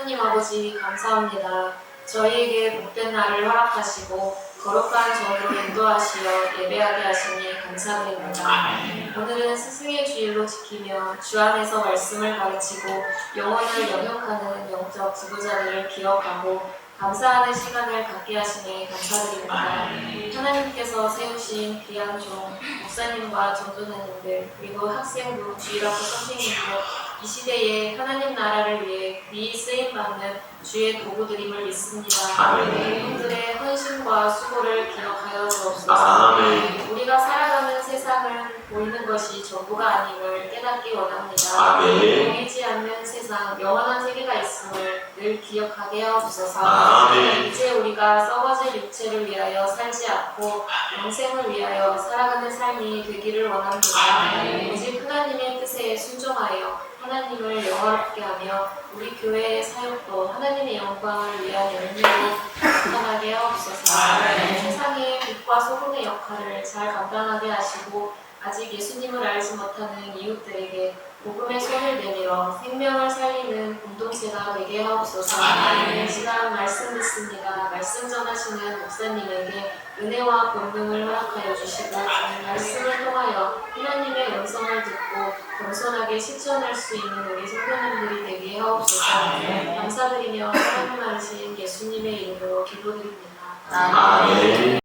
하나님 아버지 감사합니다. 저희에게 복된 날을 허락하시고 거룩한 전으로 인도하시어 예배하게 하시니 감사드립니다. 오늘은 스승의 주일로 지키며 주 안에서 말씀을 가르치고 영혼을 영역하는 영적 지도자들을 기억하고 감사하는 시간을 갖게 하시니 감사드립니다. 하나님께서 세우신 귀한 종 목사님과 전도사님들 그리고 학생부 주일학교 선생님도 이 시대에 하나님 나라를 위해 받는 주의 도구들임을 믿습니다. 아멘. 그들의 헌신과 수고를 기억하여 주옵소서. 아멘. 우리가 살아가는 세상은 보이는 것이 전부가 아님을 깨닫기 원합니다. 아멘. 보이지 않는 세상, 영원한 세계가 있음을 늘 기억하게 하옵소서. 아멘. 이제 우리가 썩어질 육체를 위하여 살지 않고 영생을 위하여 살아가는 삶이 되기를 원합니다. 아멘. 오직 하나님을 영화롭게 하며 우리 교회의 사역도 하나님의 영광을 위한 열매로 나타나게 하옵소서. 세상의 빛과 소금의 역할을 잘 감당하게 하시고 아직 예수님을 알지 못하는 이웃들에게 복음의 손을 내밀어 생명을 살리는 공동체가 되게 하옵소서. 시간 말씀 듣습니다. 말씀 전하시는 목사님에게 은혜와 권능을 허락하여 주시고 말씀을 통하여 하나님의 음성을 듣고 겸손하게 실천할 수 있는 우리 성도님들이 되게 하옵소서. 감사드리며 하나님 하신 예수님의 이름으로 기도드립니다. 아멘.